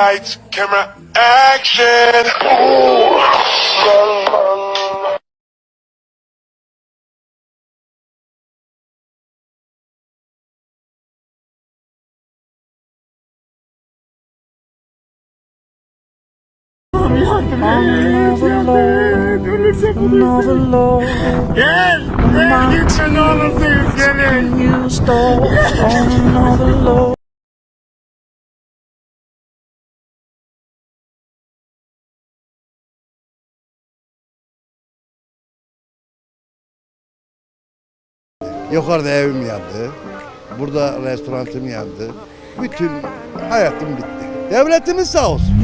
Lights, camera, action. Overload, Gel, gel gitme ne olursunuz gelin. you stole on an overload. Yukarıda evim yandı. Burada restoranım yandı. Bütün hayatım bitti. Devletimiz sağ olsun.